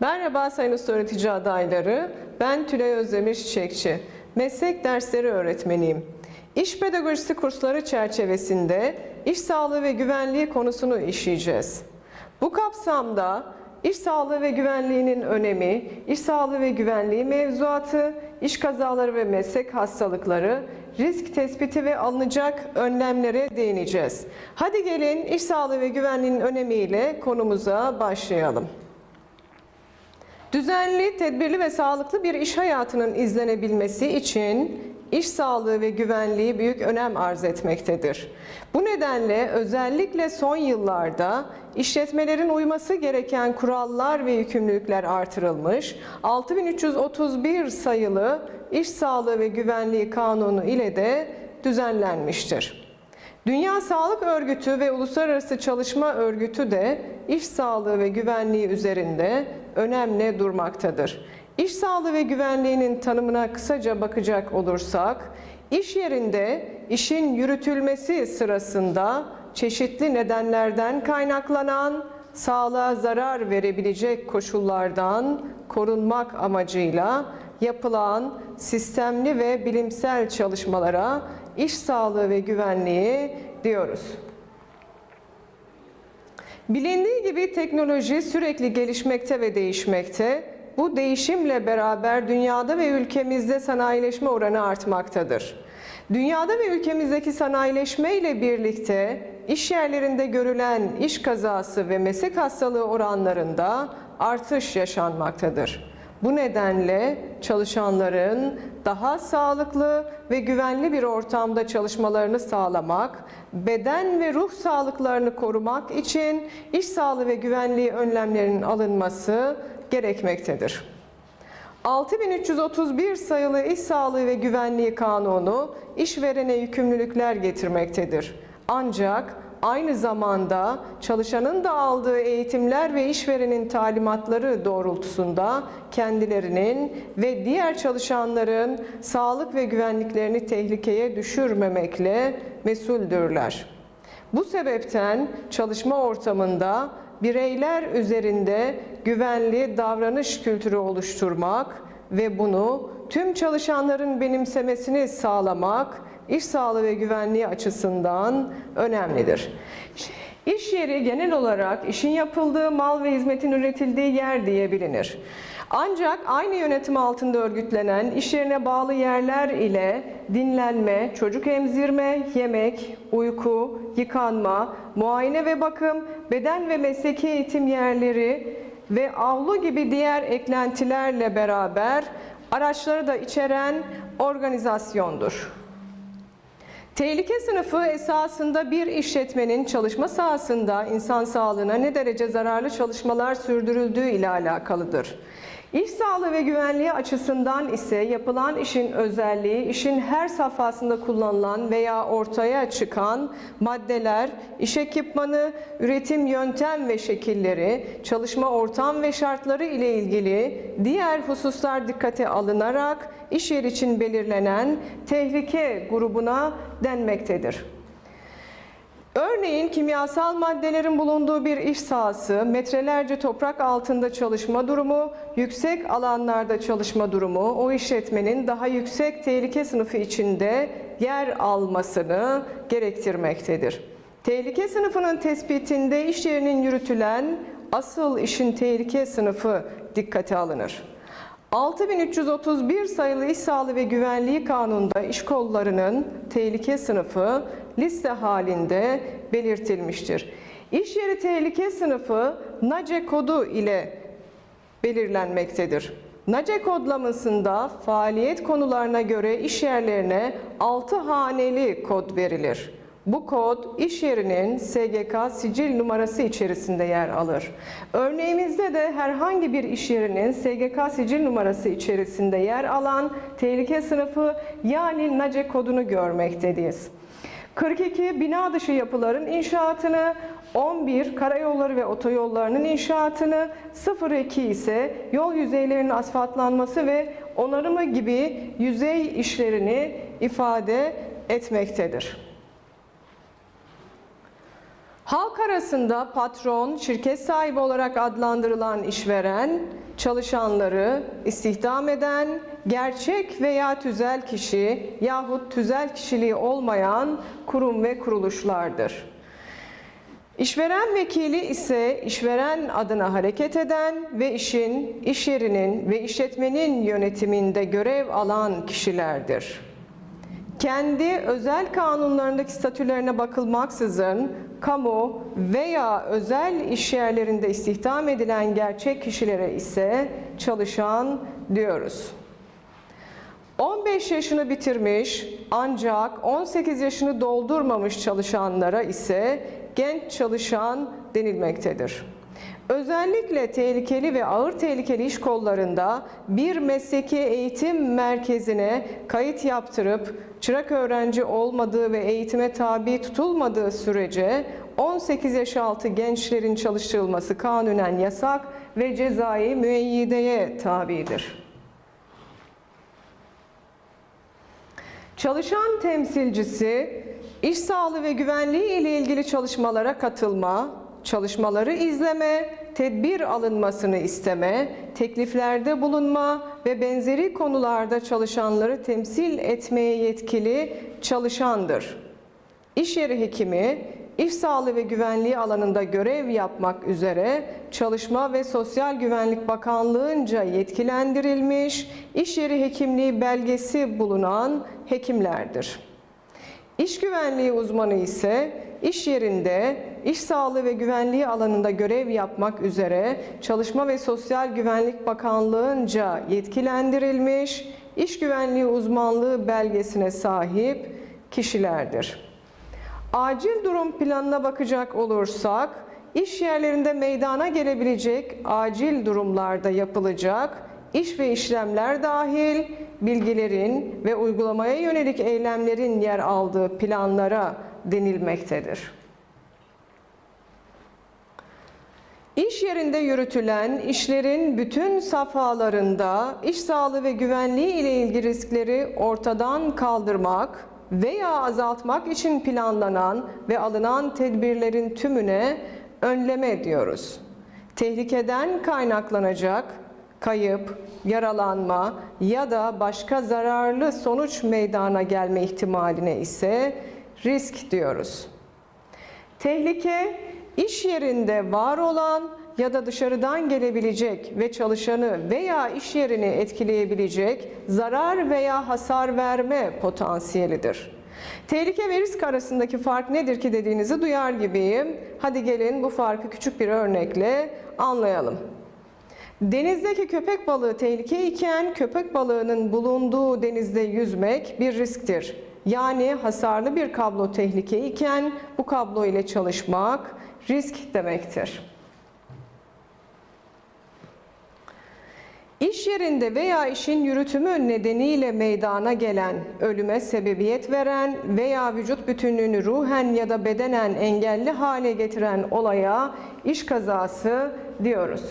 Merhaba sayın usta öğretici adayları. Ben Tülay Özdemir Çiçekçi. Meslek dersleri öğretmeniyim. İş pedagojisi kursları çerçevesinde iş sağlığı ve güvenliği konusunu işleyeceğiz. Bu kapsamda iş sağlığı ve güvenliğinin önemi, iş sağlığı ve güvenliği mevzuatı, iş kazaları ve meslek hastalıkları, risk tespiti ve alınacak önlemlere değineceğiz. Hadi gelin iş sağlığı ve güvenliğinin önemiyle konumuza başlayalım. Düzenli, tedbirli ve sağlıklı bir iş hayatının izlenebilmesi için iş sağlığı ve güvenliği büyük önem arz etmektedir. Bu nedenle özellikle son yıllarda işletmelerin uyması gereken kurallar ve yükümlülükler artırılmış, 6331 sayılı İş Sağlığı ve Güvenliği Kanunu ile de düzenlenmiştir. Dünya Sağlık Örgütü ve Uluslararası Çalışma Örgütü de iş sağlığı ve güvenliği üzerinde önemli durmaktadır. İş sağlığı ve güvenliğinin tanımına kısaca bakacak olursak, iş yerinde işin yürütülmesi sırasında çeşitli nedenlerden kaynaklanan sağlığa zarar verebilecek koşullardan korunmak amacıyla yapılan sistemli ve bilimsel çalışmalara iş sağlığı ve güvenliği diyoruz. Bilindiği gibi teknoloji sürekli gelişmekte ve değişmekte. Bu değişimle beraber dünyada ve ülkemizde sanayileşme oranı artmaktadır. Dünyada ve ülkemizdeki sanayileşme ile birlikte iş yerlerinde görülen iş kazası ve meslek hastalığı oranlarında artış yaşanmaktadır. Bu nedenle çalışanların daha sağlıklı ve güvenli bir ortamda çalışmalarını sağlamak, beden ve ruh sağlıklarını korumak için iş sağlığı ve güvenliği önlemlerinin alınması gerekmektedir. 6331 sayılı İş Sağlığı ve Güvenliği Kanunu işverene yükümlülükler getirmektedir. Ancak aynı zamanda çalışanın da aldığı eğitimler ve işverenin talimatları doğrultusunda kendilerinin ve diğer çalışanların sağlık ve güvenliklerini tehlikeye düşürmemekle mesuldürler. Bu sebepten çalışma ortamında bireyler üzerinde güvenli davranış kültürü oluşturmak ve bunu tüm çalışanların benimsemesini sağlamak iş sağlığı ve güvenliği açısından önemlidir. İş yeri genel olarak işin yapıldığı mal ve hizmetin üretildiği yer diye bilinir. Ancak aynı yönetim altında örgütlenen iş yerine bağlı yerler ile dinlenme, çocuk emzirme, yemek, uyku, yıkanma, muayene ve bakım, beden ve mesleki eğitim yerleri ve avlu gibi diğer eklentilerle beraber araçları da içeren organizasyondur. Tehlike sınıfı esasında bir işletmenin çalışma sahasında insan sağlığına ne derece zararlı çalışmalar sürdürüldüğü ile alakalıdır. İş sağlığı ve güvenliği açısından ise yapılan işin özelliği, işin her safhasında kullanılan veya ortaya çıkan maddeler, iş ekipmanı, üretim yöntem ve şekilleri, çalışma ortam ve şartları ile ilgili diğer hususlar dikkate alınarak iş yeri için belirlenen tehlike grubuna denmektedir. Örneğin kimyasal maddelerin bulunduğu bir iş sahası, metrelerce toprak altında çalışma durumu, yüksek alanlarda çalışma durumu o işletmenin daha yüksek tehlike sınıfı içinde yer almasını gerektirmektedir. Tehlike sınıfının tespitinde iş yerinin yürütülen asıl işin tehlike sınıfı dikkate alınır. 6331 sayılı İş Sağlığı ve Güvenliği Kanunu'nda iş kollarının tehlike sınıfı liste halinde belirtilmiştir. İş yeri tehlike sınıfı NACE kodu ile belirlenmektedir. NACE kodlamasında faaliyet konularına göre iş yerlerine 6 haneli kod verilir. Bu kod iş yerinin SGK sicil numarası içerisinde yer alır. Örneğimizde de herhangi bir iş yerinin SGK sicil numarası içerisinde yer alan tehlike sınıfı yani NACE kodunu görmekteyiz. 42 bina dışı yapıların inşaatını, 11 karayolları ve otoyollarının inşaatını, 02 ise yol yüzeylerinin asfaltlanması ve onarımı gibi yüzey işlerini ifade etmektedir. Halk arasında patron, şirket sahibi olarak adlandırılan işveren, çalışanları istihdam eden gerçek veya tüzel kişi yahut tüzel kişiliği olmayan kurum ve kuruluşlardır. İşveren vekili ise işveren adına hareket eden ve işin, iş yerinin ve işletmenin yönetiminde görev alan kişilerdir. Kendi özel kanunlarındaki statülerine bakılmaksızın kamu veya özel iş yerlerinde istihdam edilen gerçek kişilere ise çalışan diyoruz. 15 yaşını bitirmiş ancak 18 yaşını doldurmamış çalışanlara ise genç çalışan denilmektedir. Özellikle tehlikeli ve ağır tehlikeli iş kollarında bir mesleki eğitim merkezine kayıt yaptırıp çırak öğrenci olmadığı ve eğitime tabi tutulmadığı sürece 18 yaş altı gençlerin çalıştırılması kanunen yasak ve cezai müeyyideye tabidir. Çalışan temsilcisi iş sağlığı ve güvenliği ile ilgili çalışmalara katılma, çalışmaları izleme, tedbir alınmasını isteme, tekliflerde bulunma ve benzeri konularda çalışanları temsil etmeye yetkili çalışandır. İş yeri hekimi, iş sağlığı ve güvenliği alanında görev yapmak üzere Çalışma ve Sosyal Güvenlik Bakanlığı'nca yetkilendirilmiş, iş yeri hekimliği belgesi bulunan hekimlerdir. İş güvenliği uzmanı ise iş yerinde iş sağlığı ve güvenliği alanında görev yapmak üzere Çalışma ve Sosyal Güvenlik Bakanlığı'nca yetkilendirilmiş, iş güvenliği uzmanlığı belgesine sahip kişilerdir. Acil durum planına bakacak olursak, iş yerlerinde meydana gelebilecek acil durumlarda yapılacak iş ve işlemler dahil bilgilerin ve uygulamaya yönelik eylemlerin yer aldığı planlara denilmektedir. İş yerinde yürütülen işlerin bütün safhalarında iş sağlığı ve güvenliği ile ilgili riskleri ortadan kaldırmak veya azaltmak için planlanan ve alınan tedbirlerin tümüne önleme diyoruz. Tehlikeden kaynaklanacak kayıp, yaralanma ya da başka zararlı sonuç meydana gelme ihtimaline ise risk diyoruz. Tehlike iş yerinde var olan ya da dışarıdan gelebilecek ve çalışanı veya iş yerini etkileyebilecek zarar veya hasar verme potansiyelidir. Tehlike ve risk arasındaki fark nedir ki dediğinizi duyar gibiyim. Hadi gelin bu farkı küçük bir örnekle anlayalım. Denizdeki köpek balığı tehlike iken köpek balığının bulunduğu denizde yüzmek bir risktir. Yani hasarlı bir kablo tehlike iken bu kablo ile çalışmak risk demektir. İş yerinde veya işin yürütümü nedeniyle meydana gelen, ölüme sebebiyet veren veya vücut bütünlüğünü ruhen ya da bedenen engelli hale getiren olaya iş kazası diyoruz.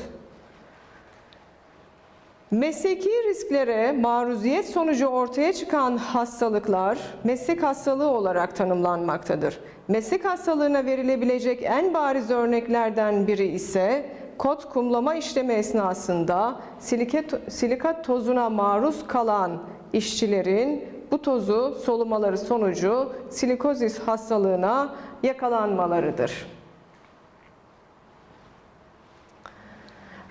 Mesleki risklere maruziyet sonucu ortaya çıkan hastalıklar meslek hastalığı olarak tanımlanmaktadır. Meslek hastalığına verilebilecek en bariz örneklerden biri ise kot kumlama işlemi esnasında siliket, silikat tozuna maruz kalan işçilerin bu tozu solumaları sonucu silikozis hastalığına yakalanmalarıdır.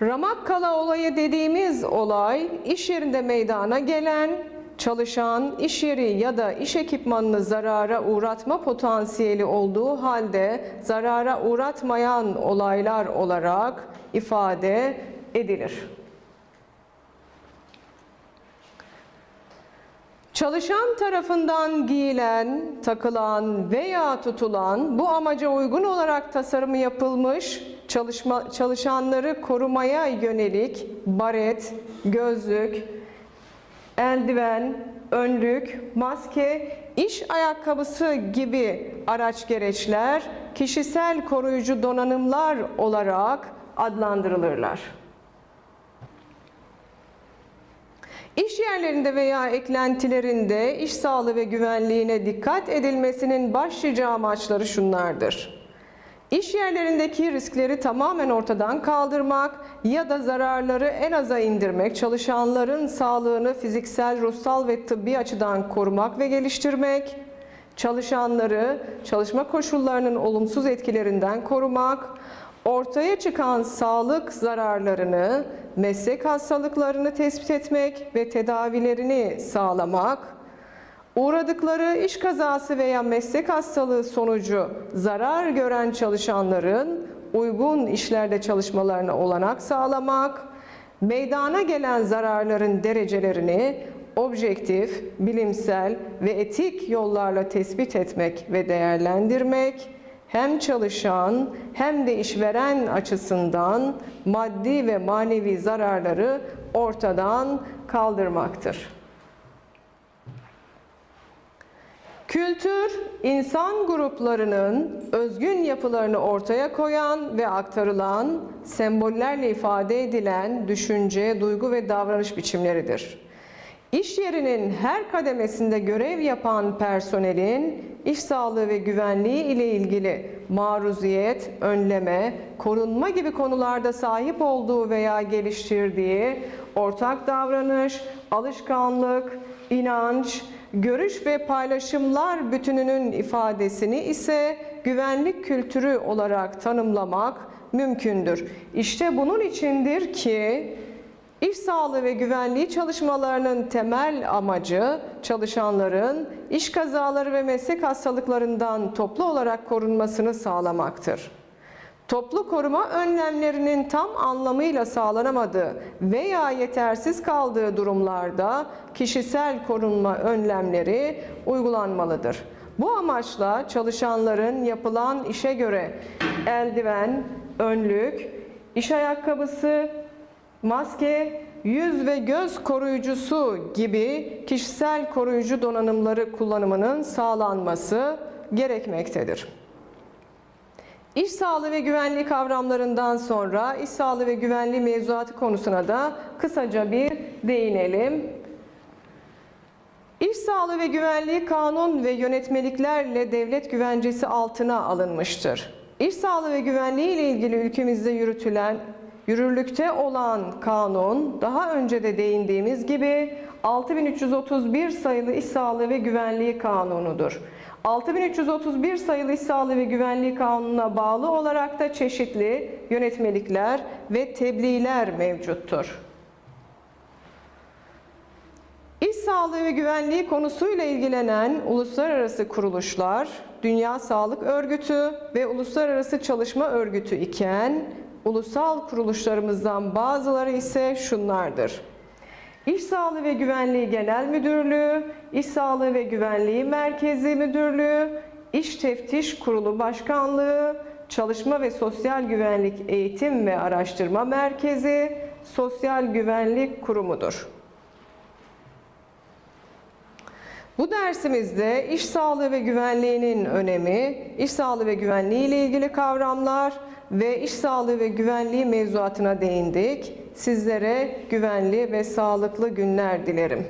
Ramakkala olayı dediğimiz olay iş yerinde meydana gelen çalışan iş yeri ya da iş ekipmanını zarara uğratma potansiyeli olduğu halde zarara uğratmayan olaylar olarak ifade edilir. Çalışan tarafından giyilen, takılan veya tutulan bu amaca uygun olarak tasarımı yapılmış çalışma, çalışanları korumaya yönelik baret, gözlük, eldiven, önlük, maske, iş ayakkabısı gibi araç gereçler kişisel koruyucu donanımlar olarak adlandırılırlar. İş yerlerinde veya eklentilerinde iş sağlığı ve güvenliğine dikkat edilmesinin başlıca amaçları şunlardır. İş yerlerindeki riskleri tamamen ortadan kaldırmak ya da zararları en aza indirmek, çalışanların sağlığını fiziksel, ruhsal ve tıbbi açıdan korumak ve geliştirmek, çalışanları çalışma koşullarının olumsuz etkilerinden korumak, ortaya çıkan sağlık zararlarını, meslek hastalıklarını tespit etmek ve tedavilerini sağlamak, uğradıkları iş kazası veya meslek hastalığı sonucu zarar gören çalışanların uygun işlerde çalışmalarına olanak sağlamak, meydana gelen zararların derecelerini objektif, bilimsel ve etik yollarla tespit etmek ve değerlendirmek, hem çalışan hem de işveren açısından maddi ve manevi zararları ortadan kaldırmaktır. Kültür, insan gruplarının özgün yapılarını ortaya koyan ve aktarılan, sembollerle ifade edilen düşünce, duygu ve davranış biçimleridir. İş yerinin her kademesinde görev yapan personelin iş sağlığı ve güvenliği ile ilgili maruziyet, önleme, korunma gibi konularda sahip olduğu veya geliştirdiği ortak davranış, alışkanlık, inanç, görüş ve paylaşımlar bütününün ifadesini ise güvenlik kültürü olarak tanımlamak mümkündür. İşte bunun içindir ki İş sağlığı ve güvenliği çalışmalarının temel amacı çalışanların iş kazaları ve meslek hastalıklarından toplu olarak korunmasını sağlamaktır. Toplu koruma önlemlerinin tam anlamıyla sağlanamadığı veya yetersiz kaldığı durumlarda kişisel korunma önlemleri uygulanmalıdır. Bu amaçla çalışanların yapılan işe göre eldiven, önlük, iş ayakkabısı, maske, yüz ve göz koruyucusu gibi kişisel koruyucu donanımları kullanımının sağlanması gerekmektedir. İş sağlığı ve güvenliği kavramlarından sonra iş sağlığı ve güvenliği mevzuatı konusuna da kısaca bir değinelim. İş sağlığı ve güvenliği kanun ve yönetmeliklerle devlet güvencesi altına alınmıştır. İş sağlığı ve güvenliği ile ilgili ülkemizde yürütülen Yürürlükte olan kanun daha önce de değindiğimiz gibi 6331 sayılı İş Sağlığı ve Güvenliği Kanunu'dur. 6331 sayılı İş Sağlığı ve Güvenliği Kanunu'na bağlı olarak da çeşitli yönetmelikler ve tebliğler mevcuttur. İş sağlığı ve güvenliği konusuyla ilgilenen uluslararası kuruluşlar, Dünya Sağlık Örgütü ve Uluslararası Çalışma Örgütü iken ulusal kuruluşlarımızdan bazıları ise şunlardır. İş Sağlığı ve Güvenliği Genel Müdürlüğü, İş Sağlığı ve Güvenliği Merkezi Müdürlüğü, İş Teftiş Kurulu Başkanlığı, Çalışma ve Sosyal Güvenlik Eğitim ve Araştırma Merkezi, Sosyal Güvenlik Kurumudur. Bu dersimizde iş sağlığı ve güvenliğinin önemi, iş sağlığı ve güvenliği ile ilgili kavramlar ve iş sağlığı ve güvenliği mevzuatına değindik. Sizlere güvenli ve sağlıklı günler dilerim.